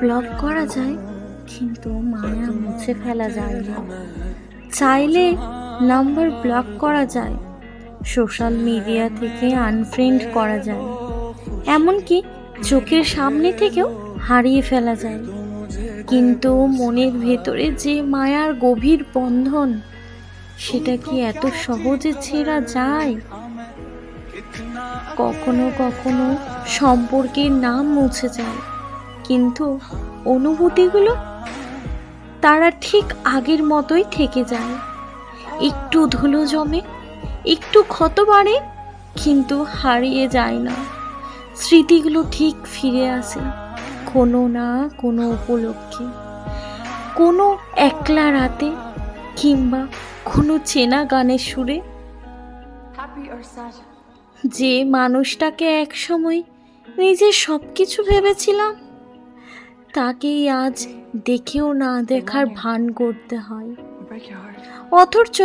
Block করা যায়, কিন্তু মায়া মুছে ফেলা যায় না। চাইলে নাম্বার ব্লক করা যায়, সোশ্যাল মিডিয়া থেকে আনফ্রেন্ড করা যায়, এমনকি চোখের সামনে থেকেও হারিয়ে ফেলা যায়। কিন্তু মনের ভেতরে যে মায়ার গভীর বন্ধন, সেটা কি এত সহজে ছেঁড়া যায়? কখনো কখনো সম্পর্কের নাম মুছে যায়। কিন্তু অনুভূতিগুলো তারা ঠিক আগের মতোই থেকে যায়। একটু ধুলো জমে একটু ক্ষত বাড়ে কিন্তু হারিয়ে যায় না। স্মৃতিগুলো ঠিক ফিরে আসে কোনো না কোনো উপলক্ষে। কোনো একলা রাতে কিংবা কোনো চেনা গানের সুরে? যে মানুষটাকে একসময় নিজের সব কিছু ভেবেছিলাম তাকেই আজ দেখেও না দেখার ভান করতে হয়. অথচ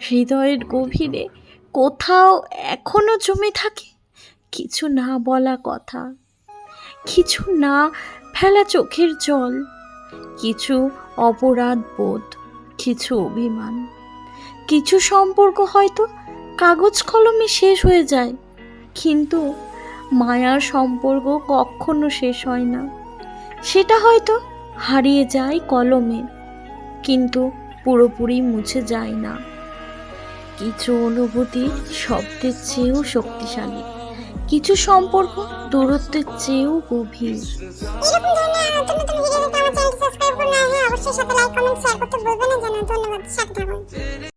হৃদয়ের গভীরে কোথাও এখনও জমে থাকে কিছু না বলা কথা কিছু না ফেলা চোখের জল কিছু অপরাধ বোধ কিছু অভিমান কিছু সম্পর্ক হয়তো কাগজ কলমে শেষ হয়ে যায় কিন্তু মায়ার সম্পর্ক কখনো শেষ হয় না। সেটা হয়তো হারিয়ে যায় কলমে, কিন্তু পুরোপুরি মুছে যায় না। কিছু অনুভূতি শব্দের চেয়েও শক্তিশালী, কিছু সম্পর্ক দূরত্বের চেয়েও গভীর। হ্যাঁ অবশ্যই সাথে লাইক কমেন্ট শেয়ার করতে না ধন্যবাদ। সাথে থাকুন